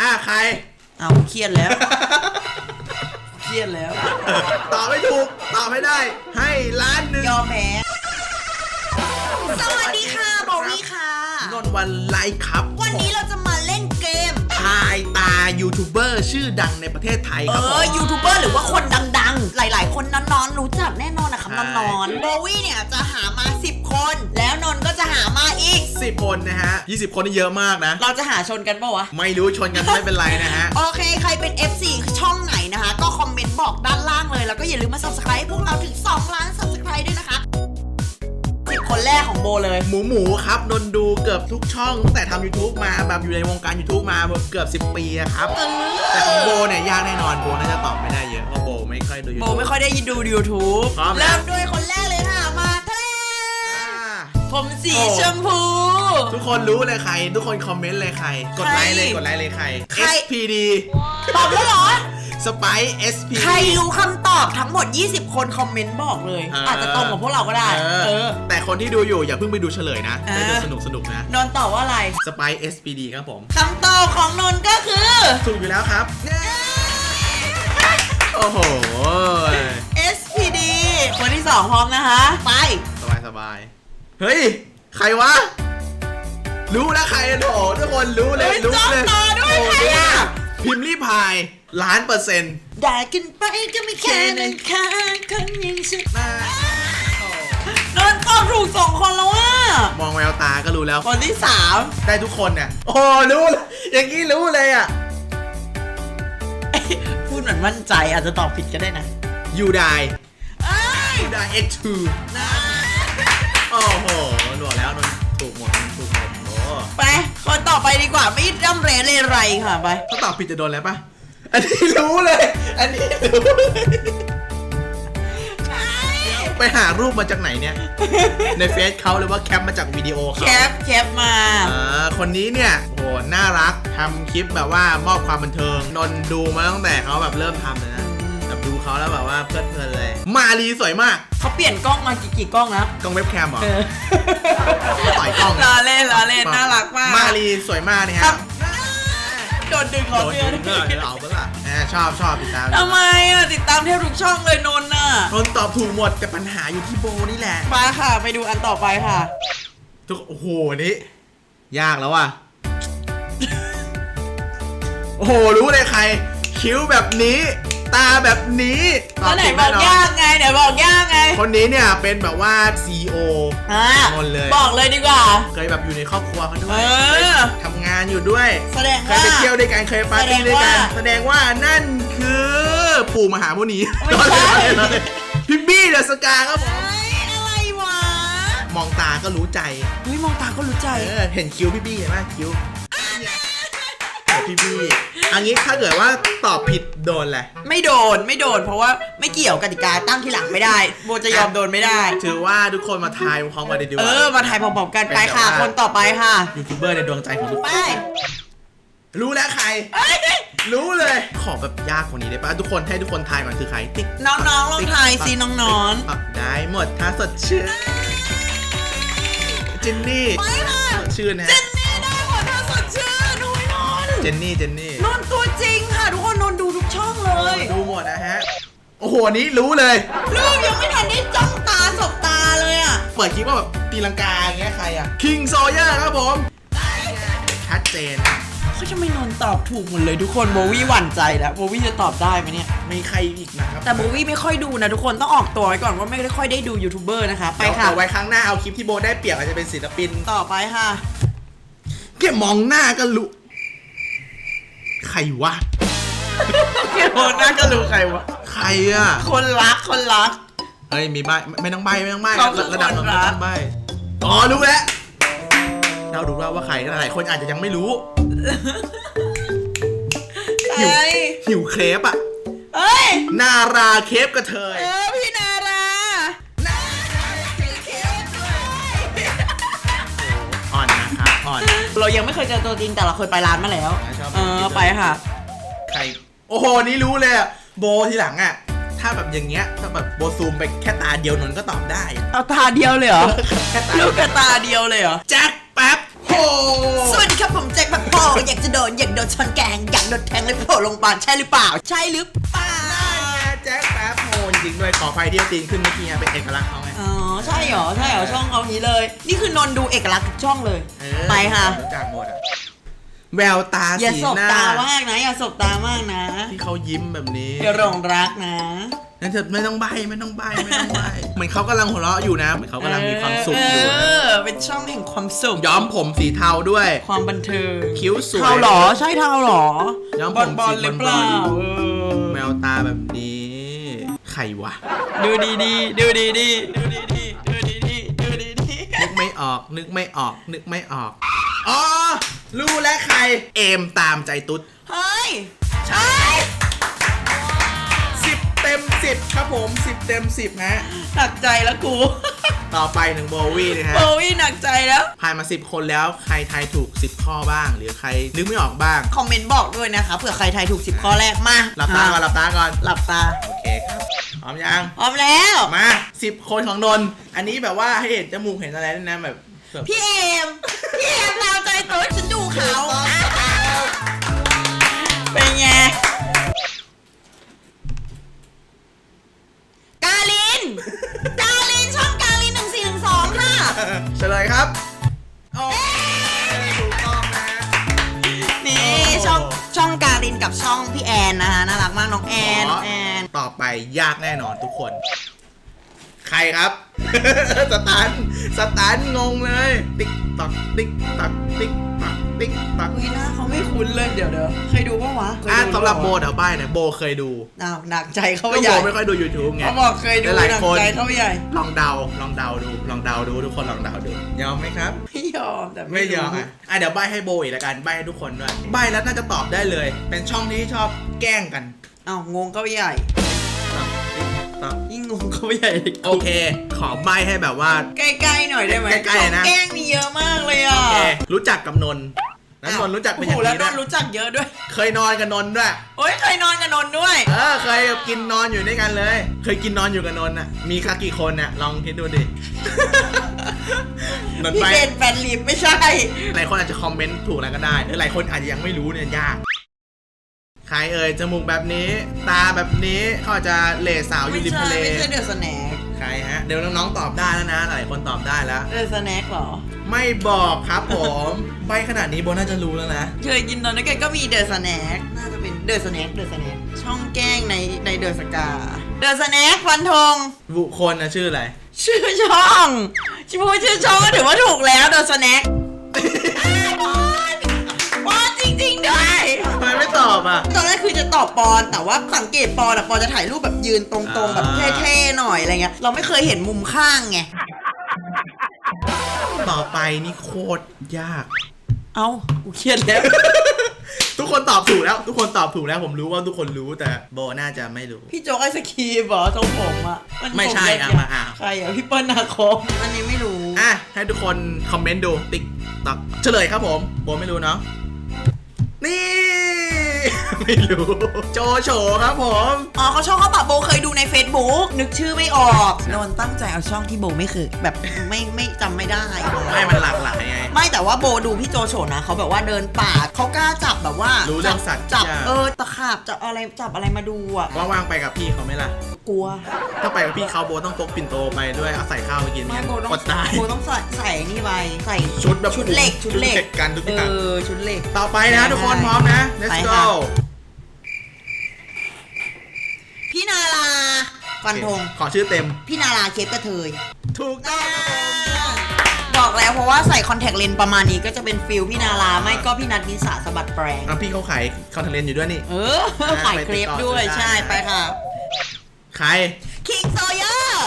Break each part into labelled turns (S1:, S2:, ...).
S1: อะใคร
S2: เอาเครียดแล้ว เครียดแล้ว
S1: ตอบไม่ถูก ตอบไม่ได้ ให้ล้านหนึ่ง
S2: ยอมแพ้สวัสดีค่ะโบวี่ค่ะ
S1: นนท์วันไลค์ครับ
S2: วันนี้เราจะมาเล่นเกม
S1: ทายตายูทูบเบอร์ชื่อดังในประเทศไทย
S2: เอ
S1: ครับผ
S2: อ
S1: ม
S2: ยูทูบเบอร์หรือว่าคนดังๆ หลายๆ คนนอนๆ รู้จักแน่นอนนะครับ
S1: ใช่
S2: นอนๆโบวี่เนี่ยจะหา คนนะ
S1: ฮะยี่สิบคนนี่เยอะมากนะ
S2: เราจะหาชนกันปะวะ
S1: ไม่รู้ชนกันไม่เป็นไรนะฮะ
S2: โอเค ใครเป็น F4 ช่องไหนนะคะ ก็คอมเมนต์บอกด้านล่างเลย แล้วก็อย่าลืมมา subscribe ให้พวกเราถึง 2 ล้าน subscribe ด้วยนะคะ10คนแรกของโบเลย
S1: หมูหมูครับนนท์ดูเกือบทุกช่องตั้งแต่ทำ YouTube มาแบบอยู่ในวงการ YouTube มาเกือบ 10 ปีอะครับ แต่ของโบเนี่ยยากแน่นอนโบน่าจะตอบไม่ได้เยอะเพราะโบไม่ค่อยดู
S2: โบ
S1: YouTube
S2: ไม่ค่อยได้ดู YouTube
S1: พร้อมแล้ว
S2: เริ่มด้วยคนแรก ผมสี
S1: โอ้
S2: ชมพู
S1: ทุกคนรู้เลยใคร ทุกคนคอมเมนต์เลยใคร กดไลค์เลย
S2: ใคร
S1: กดไลค์เลยใคร
S2: ใคร
S1: SPD
S2: ตอบแล้วเหรอ
S1: สไป SPD
S2: ใครรู้คำตอบทั้งหมด 20 คนคอมเมนต์บอกเลยอาจจะตรงกับพวกเราก็ได้
S1: เอ
S2: เอ
S1: อ
S2: อ
S1: แต่คนที่ดูอยู่อย่าเพิ่งไปดูเฉลยนะ
S2: เออ
S1: ไปดูสนุกสนุกๆนะ
S2: นนท์ตอบว่าอะไร
S1: สไป SPD ครับผม
S2: คำตอบของนนท์ก็คือ
S1: ถูกอยู่แล้วครับโอ้โห
S2: SPD คนที่สองพร้อมนะคะ ไป
S1: สบายสบาย เฮ้ย ใครวะ รู้แล้วใครโถทุกคนรู้เลย
S2: เฮ้ย
S1: รู้เลย
S2: จ้องตาด้วย
S1: โอ้
S2: ใครอะ
S1: พิมพ์รีพายล้านเปอร์เซ็นต์
S2: ได้กันไปก็ไม่แค่นั้นค่ะคนอย่างฉัน
S1: มา
S2: นนท์ตอบถูกสองคนแล้วว่ะ
S1: มองแววตาก็รู้แล้ว
S2: คนที่สาม
S1: ได้ทุกคนเนี่ยโอ้รู้เลยอย่างนี้รู้เลยอะ
S2: พูดเหมือนมั่นใจอาจจะตอบผิดก็ได้นะ
S1: ยูได
S2: เอ้ย
S1: ยูได X2 โอ้โห หนวดแล้วนนถูกหมดถูกหมดโอ้
S2: ไปคนต่อไปดีกว่าไม่ร่ำเรเลยไรค่ะไป
S1: ถ้าตอบผิดจะโดนแล้วปะอันนี้รู้เลย อันนี้รู้เลยไปหารูปมาจากไหนเนี่ย ในเฟซเขาหรือว่าแคปมาจากวิดีโอ
S2: แค
S1: เขา
S2: ปแคปมา
S1: อ่าคนนี้เนี่ยโหน่ารักทำคลิปแบบว่ามอบความบันเทิงนนดูมาตั้งแต่เขาแบบเริ่มทำเลยนะ แบบดูเขาแล้วแบบว่าเพลิดเพลินเลย มาลีสวยมาก
S2: เขาเปลี่ยนกล้องมากี่กี่กล้องแล้ว
S1: กล้องเว็บแคมเหรอ
S2: เออ
S1: ต่อยกล้อง
S2: ล้อเล่นล้อเล่นน่ารักมาก
S1: มาลีสวยมากเนี่ย
S2: ครั
S1: ฮะ
S2: บโดนดึง
S1: โด
S2: เขา
S1: น
S2: เพื่อน
S1: ดึงเพื่อนเอาเปะล่าแหมชอบชอบติดตาม
S2: ทำไมอะติดตามเทพทุกช่องเลยนนท์น่ะ
S1: นนตอบถูกหมดแต่ปัญหาอยู่ที่โบนี่แหละ
S2: มาค่ะ ไปดูอันต่อไปค่ะ
S1: ทุกโอ้โหนี่ยากแล้วว่ะ โอ้โห รู้เลยใคร คิ้วแบบนี้ ตาแบบนี้ต
S2: แล้วไหน
S1: ถู
S2: บอก
S1: แน่นน
S2: ยากไงไหนบอกยากไง
S1: คนนี้เนี่ยเป็นแบบว่า CEO
S2: อะ
S1: นนท์เลย
S2: บอกเลยดีกว่า
S1: เคยแบบอยู่ในครอบครัวเขาด้ว
S2: เอยอ
S1: ทำงานอยู่ด้วย
S2: แสดง
S1: เคย
S2: ว่า
S1: ไปเที่ยวด้วยกันเคยปาร์ตี้ด้วยกัน
S2: แส
S1: แส
S2: ด
S1: ด
S2: ง
S1: ง
S2: ว่า
S1: ว่านั่นคือปู่มหาโมุนี
S2: ไม่ใช่
S1: ล้อเล่นล้อเล่นพี่บี้เดอะสกาครับผม
S2: เอ้ยอะไรวะ
S1: มองตาก็รู้ใจ
S2: เฮ้ยมองตาก็รู้ใจ
S1: เออ เห็นคิ้วพี่บี้เห็นไหมคิ้วพี่บี้ อันนี้ถ้าเกิดว่าตอบผิดโดนแหละ
S2: ไม่โดนไม่โดน เพราะว่าไม่เกี่ยวกติกาตั้งที่หลังไม่ได้โบจะยอมโดนไม่ได้
S1: ถือว่าทุกคนมาทายพร้อมกันเลยดีก
S2: เอ
S1: ว่า
S2: อมาถ่ายพร้อมๆกัน
S1: เป็น
S2: ไป
S1: แบบ
S2: ค่ะ
S1: ว่า
S2: คนต่อไปค่ะ
S1: ยูทูบเบอร์ในดวงใจของทุกค
S2: ไป
S1: นรู้แล้วใคร
S2: เอ้ย
S1: รู้เลย ขอแบบยากกว่านี้ได้ปะทุกคนให้ทุกคนทายก่อนคือใครติ๊ก
S2: น้องๆลองทายสิน้อง
S1: ติ๊กต๊อกได้หมดถ้าสดชื่นเจนนี่
S2: ๆไปค่ะ
S1: สดชื่นนะ
S2: เจ
S1: ฮะ
S2: น
S1: เจนนี่เจนนี่
S2: นนท์ตัวจริงค่ะ ทุกคนนนท์ดูทุกช่องเลย
S1: ดูหมดนะฮะ โอ้โหอันนี้รู้เลย
S2: ลูกยังไม่ทันได้จ้องตาสบตาเลยอะ
S1: เปิดคลิปว่าแบบตีลังกาอย่างเงี้ยใครอะ King Sawyer ครับผมชัดเจน
S2: เขาจะไม่นนท์ตอบถูกหมดเลยทุกคนโบวี่หวั่นใจแล้วโบวี่จะตอบได้ไหมเนี่ย
S1: มีใครอีกนะครับ
S2: แต่โบวี่ไม่ค่อยดูนะทุกคนต้องออกตัวไว้ก่อนว่าไม่ได้ค่อยได้ดูยูทูบเบอร์นะคะ ไป
S1: เดี๋ยว
S2: ค่ะ
S1: เอาไว้ครั้งหน้าเอาคลิปที่โบได้เปรียบอาจจะเป็นศิลปิน
S2: ต่อไปค่ะ
S1: แค่มองหน้าก็รู้ ใครวะ
S2: โอ้น่าก็รู้ใครวะ
S1: ใครอะ
S2: คนรักคนรัก
S1: เอ้ยมีใบไม่ไม่ต้องใบไม่ต้องใบ
S2: เขาคือ
S1: ระดับ
S2: คน
S1: ไม่
S2: รัก
S1: ต้องใบอ๋อรู้แล้วเราดูว่าว่าใครหลายคนอาจจะยังไม่รู้
S2: ใคร
S1: หิวเครปอะ
S2: เอ้ย
S1: นาราเครปกระเทย
S2: เออพี่นาราพี่เคสด้วย
S1: อ่อนนะครับอ่อน
S2: เรายังไม่เคยเจอตัวจริงแต่เราเคยไปร้านมาแล้ว
S1: ช อบ
S2: เออไปค่ะ
S1: ใคร โอ้โห นี่รู้เลยอะโบทีหลังอะถ้าแบบอย่างเงี้ย ถ้าแบบโบซูมไปแค่ตาเดียวนนท์ก็ตอบได้อะ
S2: เอาตาเดียวเลยเหรอ
S1: แค่ตา
S2: ลูกกระตาเดียวเลยเหรอ
S1: แจ็คแป๊บโอ้
S2: สวัสดีครับผมแจ็คแบบโพอยากจะโดนอยากโดนชนแกง อยากโดนแทงเลยโผล่ลงพยาบาลใช่หรือเปล่า ใช่หรือเปล่า
S1: แจ็คแป๊บโมจริงด้วยขอไฟเดียวตีนขึ้นเมื่อกี้ไงเป็นเอกลักษณ์เขาไง
S2: อ๋อใช่เหรอใช่เหรอช่องเขานี้เลย นี่คือนนท์ดูเอกลักษณ์ทุกช่องเลย
S1: เออ
S2: ไปค่ะ
S1: รู้จักหมดอะ แววตา
S2: อย่า
S1: สี
S2: สบ
S1: หน้า
S2: ตามากนะ อย่าสบตามากนะ
S1: ที่เขายิ้มแบบนี้
S2: อย่าหลงรักนะ
S1: นั่นเธอไม่ต้องใบไม่ต้องใบไม่ต้องใบเหมือนเขากำลังหัวเราะอยู่นะเหมือนเขากำลังมีความสุขอยู่
S2: เอ
S1: นะ
S2: อเป็นช่องแห่งความสุข
S1: ย้อมผมสีเทาด้วย
S2: ความบันเทิง
S1: คิ้วสวย
S2: เทาเหรอใช่เทาเหรอ
S1: ย้อม
S2: บ
S1: ผ
S2: อล
S1: ม
S2: บอล
S1: สี
S2: หรือเปล่า
S1: บอล
S2: เออ
S1: แววตาแบบนี้ใครวะ
S2: ดูดีดีๆดูดีดีๆดูดีดีๆดูดีดีๆดูดีดี
S1: นึกไม่ออกนึกไม่ออกนึกไม่ออกอ๋อ รู้แล้วใคร เอมตามใจตุ๊ด
S2: เฮ้ย
S1: ใช่สิบเต็มสิบครับผมสิบเต็มสิบฮะ
S2: หนักใจแล้วกู
S1: ต่อไปหนึ่งโบวี่นะฮะ
S2: โบวี่หนักใจแล้ว
S1: ผ่านมา 10 คนแล้วใครทายถูก 10 ข้อบ้าง หรือใครนึกไม่ออกบ้าง
S2: คอมเมนต์บอกด้วยนะคะเผื่อใครทายถูก 10 ข้อแรกมา
S1: หลับตาก่อนหลับตาก่อน
S2: หลับตา
S1: โอเคครับ พร้อมยัง
S2: พร้อมแล้ว
S1: มา 10 คนของนนท์อันนี้แบบว่าให้เห็นจมูกเห็นอะไรด้วยนะแบบแบบ
S2: พี่เอมพี่เอมดาวใจตัวฉันดู เขาเป็นไงกาลิน กาลินช่องกาลินหนึ่งสี่หนึ่งสองค่ะ
S1: เฉลยครับโอ้ถูกต้องนะ
S2: นี่ช่องช่องกาลินกับช่องพี่แอนนะคะน่ารักมากน้องแอนน้องแอน
S1: ต่อไปยากแน่นอนทุกคน ใครครับ สตันสตันงงเลย ติ๊กตักติ๊กตักติ๊กตัก ติ๊กตัก
S2: อุ้ยหน้าเขาไม่คุ้นเลยเดี๋ยวเดี๋ยวเคยดูปะวะเคย
S1: อะ
S2: ดู
S1: สำหรับโบ
S2: ปะวะ
S1: เดี๋ยวใบ้หน่อยโบเคยดู
S2: อ้าวหนักใจเขา
S1: ก็
S2: ไป
S1: โบ
S2: ใหญ่
S1: ไม่ค่อยดู YouTube ไง
S2: เขาบอกเคยดู
S1: หลาย
S2: หนัก
S1: คน
S2: ใจเขาไปใหญ่
S1: ลองเดาลองเดาดูลองเดาดูทุกคนลองเดาดูยอมไหมครับ
S2: ไม่ยอมแต่
S1: ไม่ยอม
S2: รู้
S1: อะอะเดี๋ยวใบให้โบอีกแล้วกันใบให้ทุกคนด้วยใบแล้วน่าจะตอบได้เลย เป็นช่องที่ชอบแกล้งกัน
S2: อ้าวงงเขาไปใหญ่
S1: ตักติ๊กตัก
S2: ยิ่งงงเขาไปใหญ่
S1: โอเค ขอใบให้แบบว่า
S2: ใกล้ๆหน่อยได้ไหม
S1: ใกล้ๆนะ
S2: แกล้งมีเยอะมาก เลยอะ
S1: โอเค รู้จักกับนนท์นั้นนนท์รู้จักเป็นอย่าง
S2: โอ้โหแล้ว
S1: ดี
S2: น
S1: ด้วนย
S2: ท์รู้จักเยอะด้วย
S1: เคยนอนกับนนท์ด้วย
S2: โอ้ยเคยนอนกับนนท์ด้วย
S1: เออเคยกินนอนอยู่ด้วยกันเลย เคยกินนอนอยู่กับนนท์อะ มีค่ากี่คนอะ ลองคิดดูดิ นนท์
S2: พี่
S1: ไป
S2: เบนแฟนลิฟไม่ใช่
S1: หลายคนอาจจะคอมเมนต์ถูกแล้วก็ได้หรือหลายคนอาจจะยังไม่รู้เนี่ยยาก ใครเอ่ยจมูกแบบนี้ ตาแบบนี้เขาอาจจะเหล่สาวอยู่
S2: ไม่
S1: ริม
S2: ใช่
S1: ทะเล
S2: ไม่ใช่เดอะสแน็ค
S1: ใครฮะ เดี๋ยวน้องๆตอบได้แล้วนะหลายคนตอบได้แล้ว
S2: เดอะสแน็คเหรอ
S1: ไม่บอกครับผม ใบขนาดนี้โบน่าจะรู้แล้วนะ
S2: เคยกินตอนนั้นก็มีเดอะสแน็คน่าจะเป็นเดอะสแน็คเดอะสแน็คช่องแกล้งในในเดอะสกา เดอะสแน็คฟันธง
S1: บุคคลนะชื่ออะไร
S2: ชื่อช่อง ชิพูดชื่อช่องก็ถือว่าถูกแล้วเดอะสแน็ค
S1: ตอบ
S2: ปอน แต่ว่าสังเกตปอนอะปอนจะถ่ายรูปแบบยืนตรงๆ แบบ
S1: อ่า
S2: เท่ๆหน่อยอะไรเงี้ย เราไม่เคยเห็นมุมข้างไง
S1: ต่อไปนี่โคตรยาก
S2: เอ้ากูเครียดแล้ว
S1: ทุกคนตอบถูกแล้ว ทุกคนตอบถูกแล้ว ผมรู้ว่าทุกคนรู้แต่โบน่าจะไม่รู้
S2: พี่โจ๊กไอศครีมเหรอทรงผมอะน
S1: ไม่ใช่
S2: ผม
S1: อะ
S2: ยกๆ
S1: มาอะ
S2: ใครอะพี่เปิ้ลนาคมอันนี้ไม่รู้
S1: อะ ให้ทุกคนคอมเมนต์ดู ติ๊กตักเฉลยครับผม โบไม่รู้เนาะ นี่ ไม่รู้ โจโฉครับผม
S2: อ๋อเขาช่องเขาแบบโบเคยดูใน Facebook นึกชื่อไม่ออกนนตั้งใจเอาช่องที่โบไม่เคยแบบไม่ไม่จำไม่ได้
S1: ให้มันหลากหลายไง
S2: ไม่แต่ว่าโบดูพี่โจโฉนะเขาแบบว่าเดินป่าเขากล้าจับแบบว่า
S1: รู้เรื่องสัตว์
S2: จับ
S1: ยาก
S2: เออตะขาบจับอะไรจับอะไรมาดูอะ
S1: ว่างๆไปกับพี่เขาไหมล่ะ
S2: กลัว
S1: ถ้าไปกับพี่เขาโบต้องพกปิ่นโตไปด้วยเอาใส่ข้าวไปกิน
S2: ไม่
S1: เนี่ย
S2: โบต้อง
S1: อดตาย
S2: โบต้องใส่ใส่นี่ไปใส่
S1: ชุดแบบ
S2: ชุดเหล็กชุดเหล็ก
S1: ชุดเหล็กกันทุก
S2: เอ
S1: อย่าง
S2: อชุดเหล็ก
S1: ต่อไปนะทุกคนพร้อมนะ let's
S2: ไป
S1: go
S2: ค่ะพี่นาราฟันธง
S1: ขอชื่อเต็ม
S2: พี่นาราเคปกระเทย
S1: ถูกต้องครับผม
S2: บอกแล้วเพราะว่าใส่คอนแทคเลนส์ประมาณนี้ก็จะเป็นฟิลพี่นาราไม่ก็พี่นัทนิสาสะบัดแปลง
S1: อะพี่เขาขายคอนเทนต์อยู่ด้วยนี่
S2: เออขายเครปด้วยใช่
S1: ไป
S2: ค่ะ
S1: ใคร
S2: คิงโซเยอร์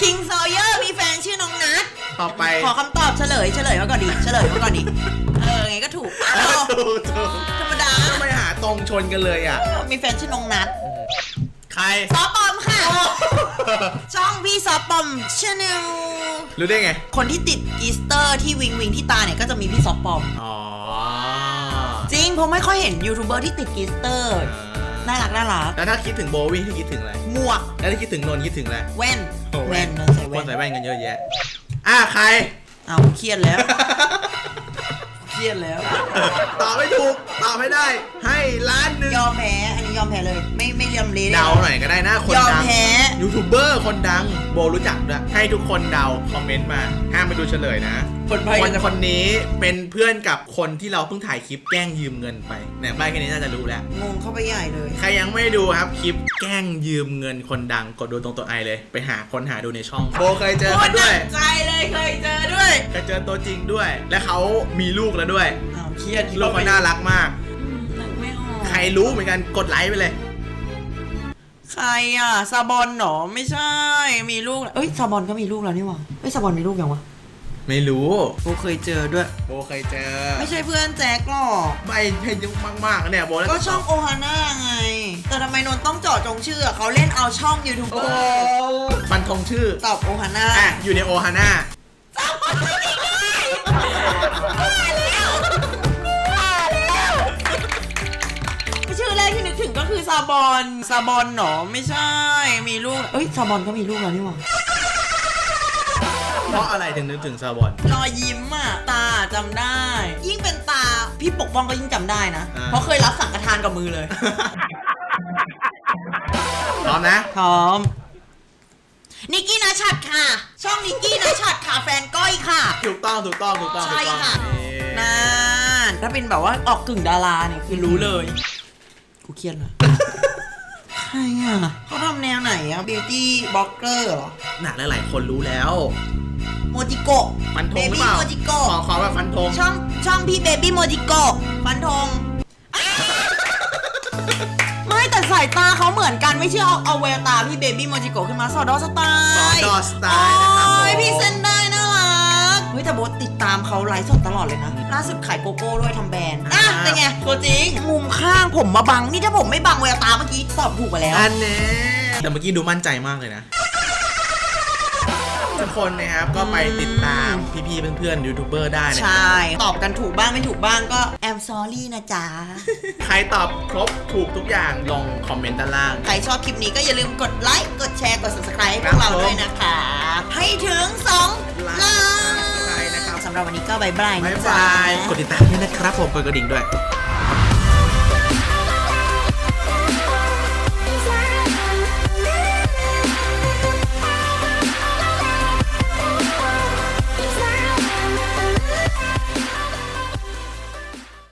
S2: คิงโซเยอร์มีแฟนชื่อน้องนัท
S1: ต่อไป
S2: ขอคำตอบเฉลยเฉลยมาก่อนดิเฉลยมาก่อนดิ ถูกอ้าว
S1: ถูกถูก
S2: ธรรมดา
S1: ทำไมหาตรงชนกันเลยอะ
S2: มีแฟนชื่อน้องนัท
S1: ใคร
S2: ซอปอมค่ะ ช่องพี่ซอปอมชาแนล
S1: รู้ได้ไง
S2: คนที่ติดกลิสเตอร์ที่วิงวิงที่ตาเนี่ยก็จะมีพี่ซอปอม
S1: อ๋อ
S2: จริงผมไม่ค่อยเห็นยูทูบเบอร์ที่ติดกลิสเตอร์ น่ารักน่ารัก
S1: แล้วถ้าคิดถึงโบวี่ที่คิดถึงอะไร
S2: หมวก
S1: แล้วถ้าคิดถึงนนท์คิดถึงอะไร
S2: แว่น
S1: โอ้
S2: แว่น
S1: ค
S2: นะใส่
S1: น
S2: แว่น
S1: ใส่แว่นกันเยอะแยะ อะใคร
S2: เอาเครียดแล้วเค รียดแล้ว
S1: ตอบไม่ถูก ตอบไม่ได้ ให้ล้านหนึ่ง
S2: ยอมแพ้ อันนี้ยอมแพ้เลย ไม่ไม่ยอมเละ
S1: เดาหน่อยก็ได้นะคน
S2: ยอม
S1: ดัง
S2: แพ้
S1: ยูทูบเบอร์คนดังโบรู้จักด้วยให้ทุกคนเดาคอมเมนต์มา ห้ามไปดูเฉลยนะ
S2: คนไป
S1: ค
S2: กันนจะ
S1: คนนี้เป็นเพื่อนกับคนที่เราเพิ่งถ่ายคลิปแกล้งยืมเงินไปเนี่ยใบแค่นี้น่าจะรู้แล้ว
S2: งงเข้าไปใหญ่เลย
S1: ใครยังไม่ดูครับคลิปแกล้งยืมเงินคนดังกดดูตรงตัวไอเลย ไปหาคนหาดูในช่องโบเคยเจอ
S2: โค
S1: กั
S2: ต
S1: น
S2: รห
S1: ด้
S2: นั
S1: วย
S2: กใจเลยเคยเจอด้วย
S1: เคยเจอตัวจริงด้วย และเขามีลูกแล้วด้วย
S2: อ้าวเครียด
S1: ลูกเขาน่ารักมาก
S2: อืมนึกไม่ออก
S1: ใครรู้เหมือนกันกดไลค์ไปเลย
S2: ใครอะซาบอนเหรอไม่ใช่มีลูกแล้วเอ้ยซาบอนก็มีลูกแล้วนี่หว่าเอ้ยซาบอนมีลูกยังวะ
S1: ไม่รู้
S2: โบเคยเจอด้วย
S1: โบเคยเจอ
S2: ไม่ใช่เพื่อนแจ็คหรอก
S1: ใบให้ยุ่งมากๆเนี่ยโบแล้ว
S2: ก็ช่องโอฮาน่าไง แต่ทำไมนนท์ต้องเจาะจงชื่อเขาเล่นเอาช่องยูทูบเบ
S1: โอ้
S2: อร์
S1: ฟันธงชื่อ
S2: ตอบโอฮาน่า
S1: อะอยู่ในโอฮาน่า
S2: ชื่อแรกที่นึกถึงก็คือซาบอน ซาบอนเหรอไม่ใช่ มีลูก เอ้ย ซาบอนก็มีลูกแล้วนี่หว่า
S1: เพราะอะไรถึงนึกถึงซาบอน
S2: รอยยิ้มอะตาจำได้ ยิ่งเป็นตาพี่ปกป้องก็ยิ่งจำได้นะ
S1: อ่า
S2: เพราะเคยรับสังฆทานกับมือเลย
S1: พร้อมนะ
S2: พร้อม นิกกี้นาชัดค่ะ ช่องนิกกี้นาชัดค่ะแฟนก้อยค่ะ
S1: ถูกต้องถูกต้องถูกต้อง
S2: ใช่
S1: ถูกต้อง
S2: ค่ะ
S1: นี่
S2: นานถ้าเป็นแบบว่าออกกึ่งดาราเนี่ยคือรู้เลย กูเครียดนะใครอะเขาทำแนวไหนอะ บิวตี้บล็อกเกอร์เหรอ
S1: หนักหลายๆคนรู้แล้ว
S2: โมจิโกะ
S1: ฟันธ
S2: เบ
S1: งหรือ
S2: บี้
S1: เปล่า
S2: โมจิโกะ
S1: ขอขอแบบฟันธง
S2: ช่องช่องพี่เบบี้โมจิโกะฟันธงอ้าวไม่แต่สายตาเขาเหมือนกันไม่เชื่อเอาเอาแววตาพี่เบบี้โมจิโกะขึ้นมาสอดอสไตล์
S1: สอดอสไตล์นะครับ
S2: โอ้ย
S1: ผม
S2: พี่เซนได้น่ารัก เฮ้ยแต่โบทติดตามเขาไลฟ์สดตลอดเลยนะ ล่าสุดขายโกโก้ด้วยทำแบรนด์อะเป็นไงตัวจริง มุมข้างผมมาบัง นี่ถ้าผมไม่บังแววตาเมื่อกี้ตอบถูกไปแล้ว
S1: อันเนี้แต่เมื่อกี้ดูมั่นใจมากเลยนะ ทุกคนนะครับ ก็ไปติดตามพี่ๆเพื่อนๆยูทูบเบอร์ได้นะ
S2: ใช
S1: ครับ่
S2: ตอบกันถูกบ้างไม่ถูกบ้างก็ I'm sorry นะจ๊ะ
S1: ใครตอบครบถูกทุกอย่างลงคอมเมนต์ด้านล่าง
S2: ใครชอบคลิปนี้ก็อย่าลืมกดไลค์ กดแชร์ กด subscribe ให้พ
S1: ครั
S2: ว
S1: บ
S2: กเรา
S1: ผม
S2: ด้วยนะคะ ให้ถึง2ล้าน
S1: ใช่นะครับ
S2: สำหรับวันนี้ก็บายบาย
S1: บ๊า
S2: นะ
S1: ย
S2: จ๊ะ
S1: บาย กดติดตามด้วยนะครับผมกดกระดิ่งด้วย